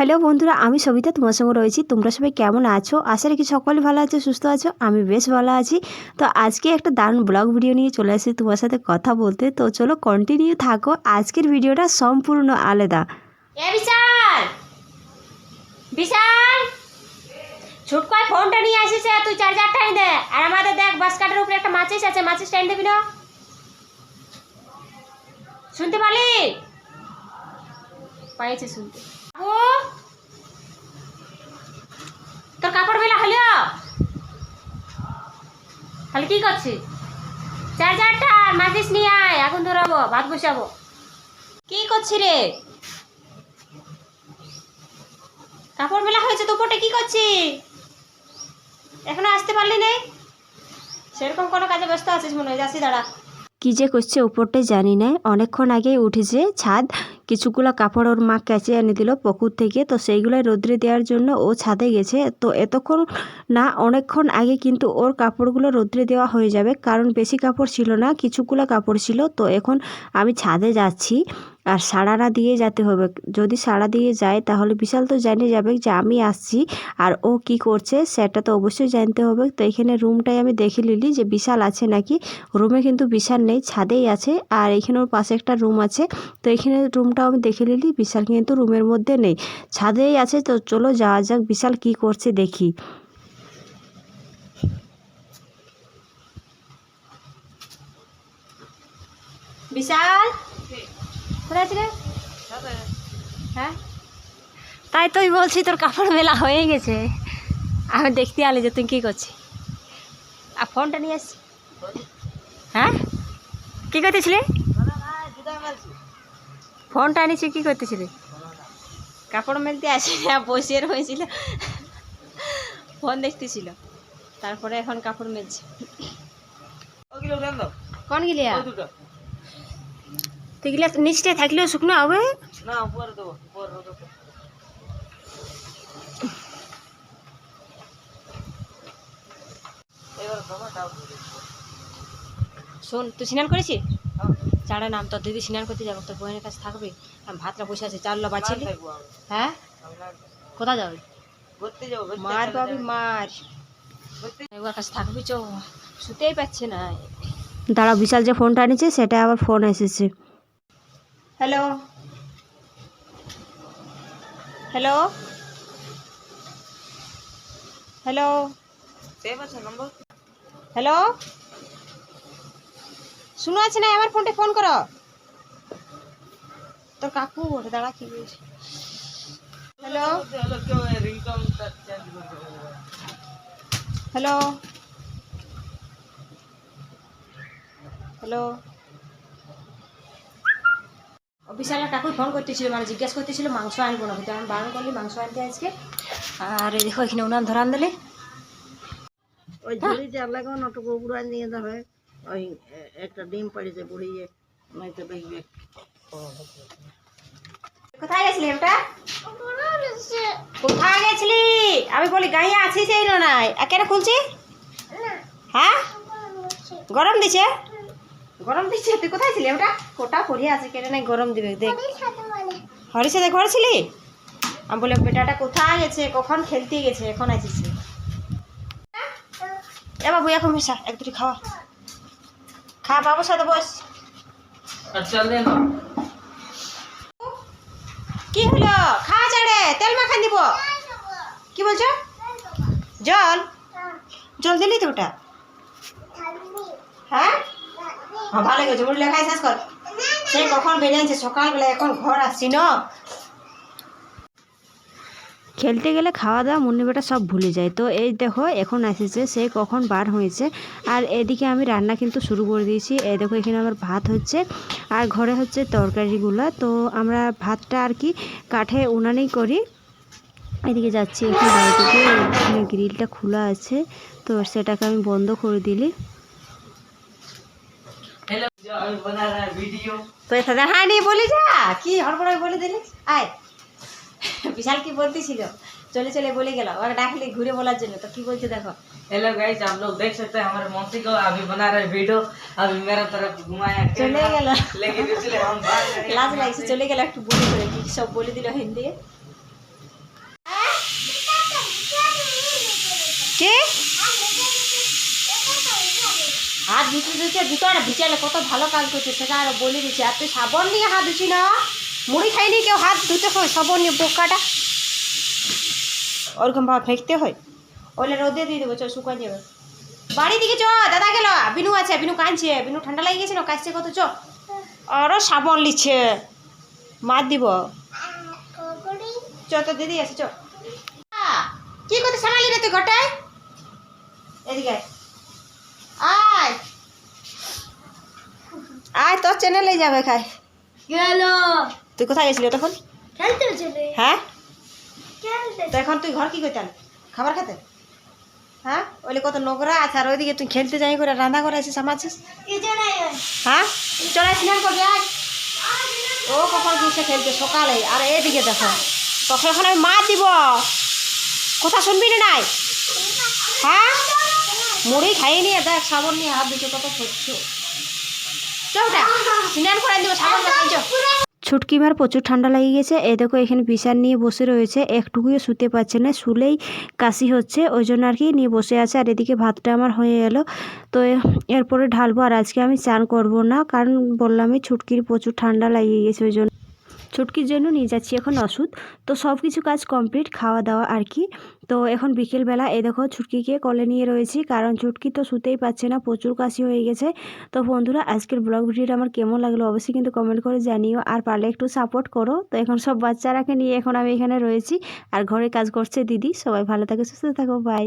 Hello বন্ধুরা, আমি সবিতা, তোমার সঙ্গে রয়েছি। তোমরা সবাই কেমন আছো? আশা রাখি সকলে ভালো আছো, সুস্থ আছো। আমি বেশ ভালো আছি। তো আজকে একটা দারুণ ব্লগ ভিডিও নিয়ে চলে আসি তোমার সাথে কথা বলতে। তো চলো কন্টিনিউ থাকো। আজকের ভিডিওটা সম্পূর্ণ আলাদা। বিশাল! বিশাল! ছুটকয় ফোনটা নিয়ে আসিছে তুই চার্জারটা দে। আর আমাদের দেখ, বাস কাটার উপরে একটা মাচিস আছে, মাচিস স্ট্যান্ড দিবি না? শুনতে পারলি পাইছে শুনতে ও তোর কাপড় বেলা হলো তাহলে কি করছিস? চার্জারটা মাচিস নিয়ে আয় এখন ধরাবো ভাত বসাবো। কি করছি রে? কাপড় মেলা হয়েছে তো উপরটা কি করছি? এখনও আসতে পারলি নেই সেরকম কোনো কাজে ব্যস্ত আছিস মনে হয় যাচ্ছি দাঁড়া। কী যে করছে উপরটাই জানি না। অনেকক্ষণ আগেই উঠেছে ছাদ কিছুগুলো কাপড় ওর মা কেঁচে এনে দিল পুকুর থেকে। তো সেইগুলো রোদ্রে দেওয়ার জন্য ও ছাদে গেছে। তো এতক্ষণ না, অনেকক্ষণ আগে কিন্তু ওর কাপড়গুলো রোদ্রে দেওয়া হয়ে যাবে। কারণ বেশি কাপড় ছিল না, কিছুগুলো কাপড় ছিল। তো এখন আমি ছাদে যাচ্ছি। আর সাড়া না দিয়ে যেতে হবে। যদি সাড়া দিয়ে যায়, তাহলে বিশাল তো জানে যাবে যে আমি আসছি আর ও কি করছে, সেটা তো অবশ্যই জানতে হবে। তো এখানে রুমটাই আমি দেখে নিলি যে বিশাল আছে নাকি। রুমে কিন্তু বিশাল নেই, ছাদেই আছে আর এখানে ওর পাশে একটা রুম আছে। তো এখানে রুমটাও আমি দেখে নিলি, বিশাল কিন্তু রুমের মধ্যে নেই। ছাদেই আছে, তো চলো যাওয়া যাক বিশাল কি করছে দেখি। বিশাল? কোথায় হ্যাঁ? তাই তুই বলছি তোর কাপড় মেলা হয়ে গেছে। আমি দেখতে আলি যে তুই কী করছিস। আর ফোনটা নিয়ে আসছি। হ্যাঁ? কী করতেছিলি? ফোনটা আনিছি কী করতেছিলি? কাপড় মেলতে আসি বসে রয়েছিল। ফোন দেখতেছিল। তারপরে এখন কাপড় মেলছে। কোন গিলিয়া? তুই গেলে নিচটায় থাকলেও শুকনো হবে? শোন তুই স্নান করেছিস চাড়া নাম তোর দিদি স্নান করতে যাব তোর বোনের কাছে থাকবে। আমি ভাতটা বসে আছে চালটা বাঁচিলি হ্যাঁ? কোথায় যাবে? মার পাবি মার। একবার কাছে থাকবি চো শুতেই পাচ্ছে না। দাঁড়া বিশাল যে ফোনটা আনিছে সেটা আবার ফোন এসেছে। হ্যালো হ্যালো হ্যালো হ্যালো শুনো আছে না আমার ফোনটা ফোন করো। তোর কাকু ওটা দাঁড়া, কি বলছে? হ্যালো হ্যালো হ্যালো বিশাল কাকুই ফোন করতেছিল মানে জিজ্ঞেস করতেছিল মাংস আনব না? কিন্তু আমি বারণ করলি মাংস আনতে আজকে। আর এই দেখো এখানে উনান ধরান দিলে ওই ঝুড়ি লাগাও নটুকু উড়ান নিয়ে যাবে। ওই একটা ডিম পড়েছে বুড়িয়ে নয়তো দেখবে। কোথায় গেছিলি ওটা কোথায় গেছিলি? আমি বলি গাইয়া আছিস এই নাই আর কেন খুলছি হ্যাঁ? গরম দিছে? গরম দিচ্ছে তুই কোথায় ছিলি? ওটা কোটা পড়িয়ে আছে কেটে নাই গরম দিবে দেখ। হরির সাথে ঘরে ছিলি? আমি বলি বেটাটা কোথায় গেছে? কখন খেলতে গেছে? এখন আসিস এ বাবু এখন মেশা এক দুটি খাওয়া। খা বাবুর সাথে বস। কি হলো? খাওয়া চাড়ে তেল মাখান দিব। কি বলছো? জল? জল দিলি তো ওটা? হ্যাঁ? হ্যাঁ ভালো গেছে বলে লেখাই শেষ কর। সে কখন বেরিয়েছে? সকালবেলা এখন ঘর আসছি না? খেলতে গেলে খাওয়া দাওয়া, মুন্নি বেটা সব ভুলে যায়। তো এই দেখো, এখন এসেছে, সে কখন বার হয়েছে। আর এদিকে আমি রান্না কিন্তু শুরু করে দিয়েছি। এই দেখো, এখানে আমার ভাত হচ্ছে, আর ঘরে হচ্ছে তরকারিগুলো। তো আমরা ভাতটা আর কি কাঠে উনানেই করি। এদিকে যাচ্ছি এখানে বাড়িতে গ্রিলটা খোলা আছে। তো সেটাকে আমি বন্ধ করে দিলি। তো এটা হ্যাঁ নিয়ে বলি যা কি হড়বড়াই বলে দিলি আয় বিশাল কি বলতেছিল চলে চলে বলে গেল ওকে ডাকলি ঘুরে বলার জন্য তো কি বলছে দেখো हेलो गाइस आप लोग देख सकते हैं हमारे मौसी को अभी बना रहे वीडियो अभी मेरा तरफ घुमाया চলে গেল लेकिन इसलिए हम बात करेंगे লাজ লাগছে চলে গেল একটু বলে করে কি সব বলে দিল হিন্দি হাত ধুতে ধুতে দুটো আর ভিজালে কত ভালো কাজ করছে সেটা আরও বলে দিচ্ছে আর তুই সাবন নিয়ে হাত ধুছি না। মুড়ি খাইনি, কেউ হাত ধুতে হয়? সাবন নিয়ে বোকাটা। ওরকম ভাবে ফেঁকতে হয়। ওলে রোদে দিয়ে দেবো চ শুকান যাবে। বাড়ি দিকে চ, দাদা গেল। বিনু আছে, বিনু কাঁদছে। বিনু ঠান্ডা লেগে গেছে না, কাঁদছে কত? চ। আরও সাবন লিচ্ছে মার দিব। চ তো দিদি আছে, চ। কি করতে সামালি রে তুই ঘটায় এদিকে আয়। আয় আয় তোর চ্যানেলে যাবে খাই। গেল। তুই কোথায় গেছিলি তখন খেলতে চলে হ্যাঁ? খেলতে তো এখন তুই ঘর কি করতে আনলি? খাবার খেতে? হ্যাঁ? ওইলে কত নোংরা আছে আর ওইদিকে তুই খেলতে যাই করে রান্না করে আছিস জানে হ্যাঁ? চলে স্নান করবি আয়। ও কখন গিয়েছে খেলতে? সকালে। আর এদিকে দেখো তখন এখন আমি মা দিব। কথা শুনবি না নাই? হ্যাঁ? মুড়ি খাইয়ে নিয়ে দেখ সাবন নিয়ে হাত দিচ্ছে কত করছ চৌটা মার করে দিব সাবন লাগাইছ ছুটকিমার প্রচুর ঠান্ডা লেগে গেছে। এ দেখো এখানে বিছান নিয়ে বসে রয়েছে। একটুকুও শুতে পারছে না শুলেই কাশি হচ্ছে। ওই জন্য আর কি নিয়ে বসে আছে। আর এদিকে ভাতটা আমার হয়ে গেল তো এরপরে ঢালবো। আর আজকে আমি চান করব না কারণ বললামই ছুটকির প্রচুর ঠান্ডা লাগিয়ে গেছে ওই জন্য। ছুটকির জন্য নিয়ে যাচ্ছি। এখন ওষুধ। তো সব কিছু কাজ কমপ্লিট খাওয়া দাওয়া আর কি। তো এখন বিকেলবেলা এ দেখো ছুটকিকে কলে নিয়ে রয়েছি। কারণ ছুটকি তো শুতেই পাচ্ছে না, প্রচুর কাশি হয়ে গেছে। তো বন্ধুরা, আজকের ব্লগ ভিডিওটা আমার কেমন লাগল অবশ্যই কিন্তু কমেন্ট করে জানিও। আর পারলে একটু সাপোর্ট করো। তো এখন সব বাচ্চারাকে নিয়ে এখন আমি এখানে রয়েছি। আর ঘরে কাজ করছে দিদি। সবাই ভালো থাকে, সুস্থ থাকো বাই